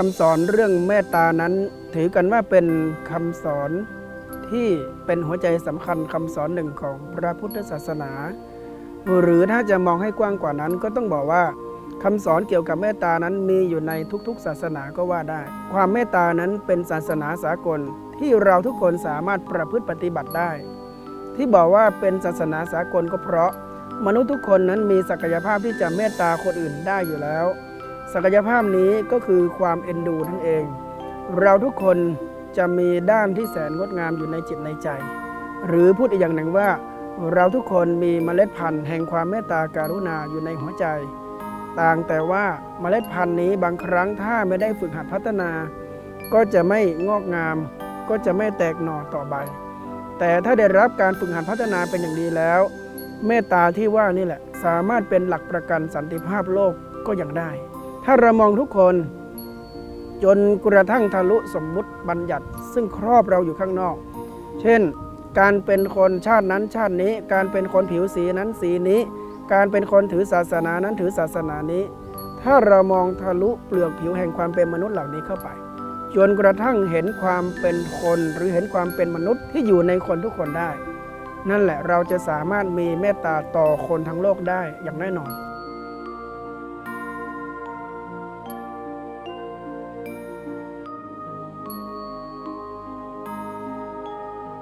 คำสอนเรื่องเมตตานั้น ถือกันว่าเป็นคำสอนที่เป็นหัวใจสำคัญคำสอนหนึ่งของพระพุทธศาสนา หรือถ้าจะมองให้กว้างกว่านั้นก็ต้องบอกว่าคำสอนเกี่ยวกับเมตตานั้นมีอยู่ในทุกๆ ศาสนาก็ว่าได้ ความเมตตานั้นเป็นศาสนาสากลที่เราทุกคนสามารถประพฤติปฏิบัติได้ ที่บอกว่าเป็นศาสนาสากลก็เพราะ มนุษย์ทุกคนนั้นมีศักยภาพที่จะเมตตาคนอื่นได้อยู่แล้ว ศักยภาพนี้ก็คือความเอ็นดูนั่นเอง เราทุกคนจะมีด้านที่แสนงดงามอยู่ในจิตในใจ หรือพูดอีกอย่างหนึ่งว่า เราทุกคนมีเมล็ดพันธุ์แห่งความเมตตาการุณาอยู่ในหัวใจ ต่างแต่ว่าเมล็ดพันธุ์นี้บางครั้งถ้าไม่ได้ฝึกหัดพัฒนา ก็จะไม่งอกงาม ก็จะไม่แตกหน่อต่อใบ แต่ถ้าได้รับการฝึกหัดพัฒนาเป็นอย่างดีแล้ว เมตตาที่ว่านี่แหละสามารถเป็นหลักประกันสันติภาพโลกก็ยังได้ ถ้าเรามองทุกคน จนกระทั่งทะลุสมมุติบัญญัติ ซึ่งครอบเราอยู่ข้างนอก เช่น การเป็นคนชาตินั้นชาตินี้ การเป็นคนผิวสีนั้นสีนี้ การเป็นคนถือศาสนานั้นถือศาสนานี้ ถ้าเรามองทะลุเปลือกผิวแห่งความเป็นมนุษย์เหล่านี้เข้าไป จนกระทั่งเห็นความเป็นคนหรือเห็นความเป็นมนุษย์ที่อยู่ในคนทุกคนได้ นั่นแหละเราจะสามารถมีเมตตาต่อคนทั้งโลกได้อย่างแน่นอน